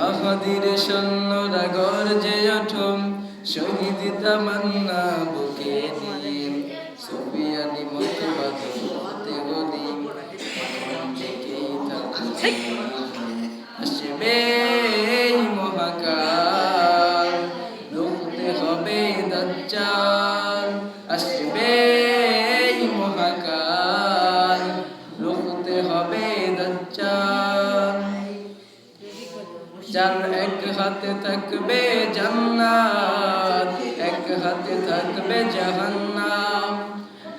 মাহাদির সৈন্যরা গর্জে ওঠম শহীদ তামান্না বুকে নিয়ে সুফিয়ানি মতবাদ হতে গলি থেকেই থাকুক আসবে মহাকাল লুকতে হবে দজ্জাল। আসবে যার এক হাতে থাকবে জান্নাত, এক হাতে থাকবে জাহান্নাম।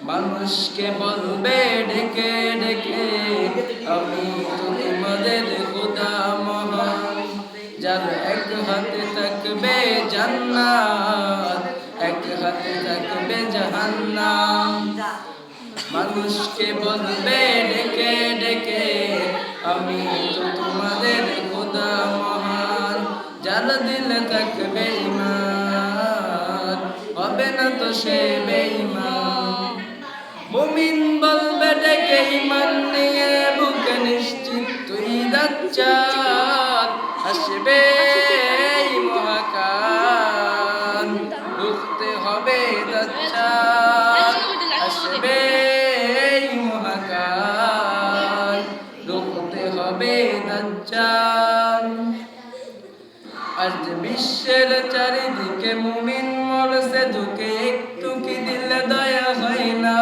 মানুষকে বলবে, ডেকে ডেকে, আমি তো তোমাদের খোদা মহান। যার এক হাতে থাকবে জান্নাত, এক হাতে থাকবে জাহান্নাম। মানুষকে বলবে, ডেকে ডেকে, আমি যার দিলে থাকবে ইমান হবে না তো সে বেঈমান। মুমিন বলবে, ডেকে ইমান নিয়ে বুকে নিশ্চিত, তুই দাচ্চাল আসবে এই মহাকাল। হবে দাচ্চাল আসবে মহাকাল। ঢুকতে হবে দাজ্জাল। আজ বিশ্বের চারিদিকে মুমিন মরছে ঢুকে একটু কি দিলে দয়া হয় না?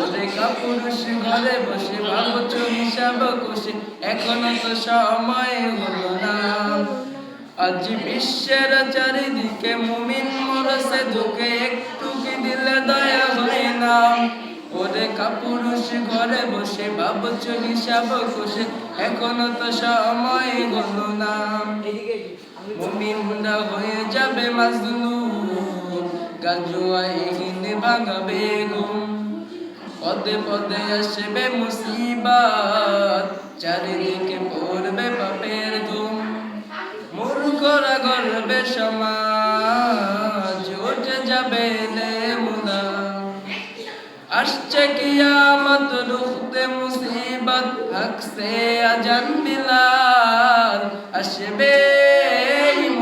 ওরে কাপুরুষ ঘরে বসে ভাবছ হিসাব কষে, এখনও তো সময় হলো না। আজ বিশ্বের চারিদিকে মুমিন মরছে ঢুকে একটু কি দিলে দয়া হয় না? ওরে কাপুরুষ ঘরে বসে ভাবছ হিসাব কষে, এখনও তো সময় হলো না। মুমিনরা হয়ে যাবে মাজলুম। গাজুয়া এহিনে ভাঙাবে ঘুম পদে পদে আসবে মুসিবাত। চারিদিকে পড়বে পাপের ধুম। মূর্খরা গর্বে সমাজ, উঠে যাবে নেমুনা আসছে কিয়ামত, রুখতে মুসিবত আকসে আজান বিলাল আসবে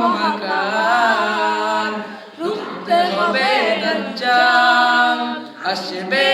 মহাকাল রুখতে হবে দজ্জাল আসবে